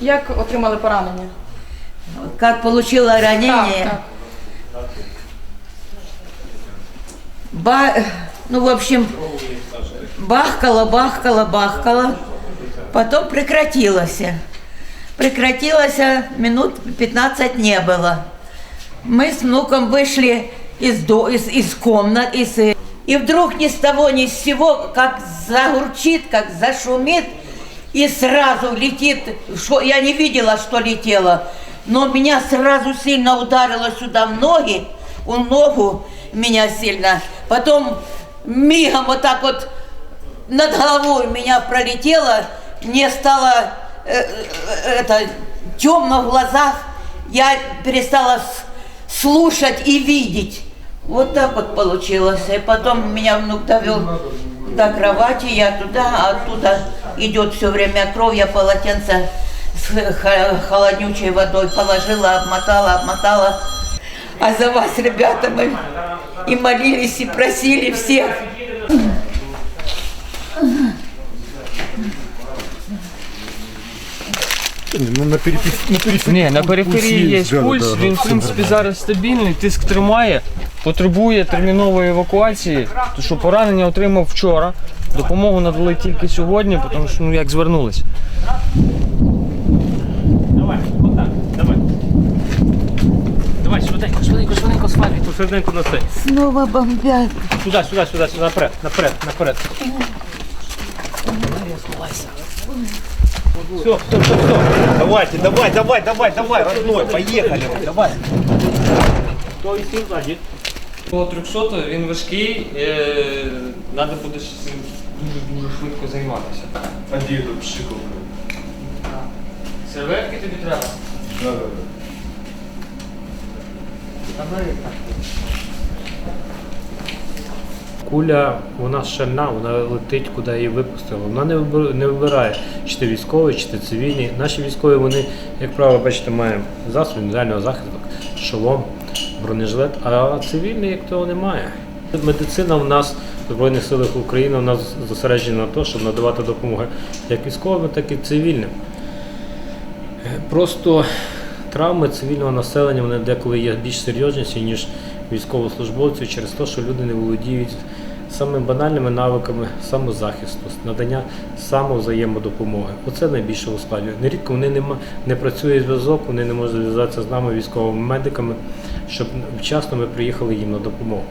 Як отримали поранення? Как получила ранение? Так, так. Ба... Ну, в общем, бахкала, бахкала, бахкала. Потом прекратилось. Прекратилось, минут 15 не было. Мы с внуком вышли из, до... из, из комнат, из... э, и вдруг ни с того ни с сего, как загурчит, как зашумит, и сразу летит, что я не видела, что летело, но меня сразу сильно ударило сюда в ноги, у ногу меня сильно, потом мигом вот так вот над головой меня пролетело, мне стало э, э, это темно в глазах, я перестала слушать и видеть. Вот так вот получилось. И потом меня внук довел до кровати, я туда, а оттуда идет все время кровь, я полотенце с холоднючей водой положила, обмотала, обмотала. А за вас, ребята, мы и молились, и просили всех. Ну, на периферії, на периферії, Ні, на периферії є да, пульс, да, да, він в принципі зараз стабільний, тиск тримає, потребує термінової евакуації, тому що поранення отримав вчора. Допомогу надали тільки сьогодні, тому що ну як звернулися. Давай, вот так, давай. Давай, швиденько, швиденько, швиденько свалюй. Тут швиденько на це. Снова бомбят. Сюди, сюди, сюди, сюди, наперед, наперед, наперед. Все, все, все, все. Давайте, давай, давай, давай, давай, родной, поехали. Давай. Хто висів ззаді? По 300 він важкий, треба буде з дуже-дуже швидко займатися. А где эта пшикалка? Серветки тобі треба? Да, да, да. Куля, вона шальна, вона летить, куди її випустили. Вона не не вибирає, чи ти військовий, чи ти цивільний. Наші військові, вони, як правило, бачите, мають засоби індивідуального захисту, шолом, бронежилет, а цивільний як того немає. Медицина в нас в Збройних силах України у нас зосереджена на те, щоб надавати допомогу як військовим, так і цивільним. Просто травми цивільного населення вони деколи є більш серйозніші, ніж військовослужбовців, через те, що люди не володіють самими банальними навиками самозахисту, надання самовзаємодопомоги. Оце найбільше ускладнює. Нерідко вони не, не працює зв'язок, вони не можуть зв'язатися з нами, військовими медиками, щоб вчасно ми приїхали їм на допомогу.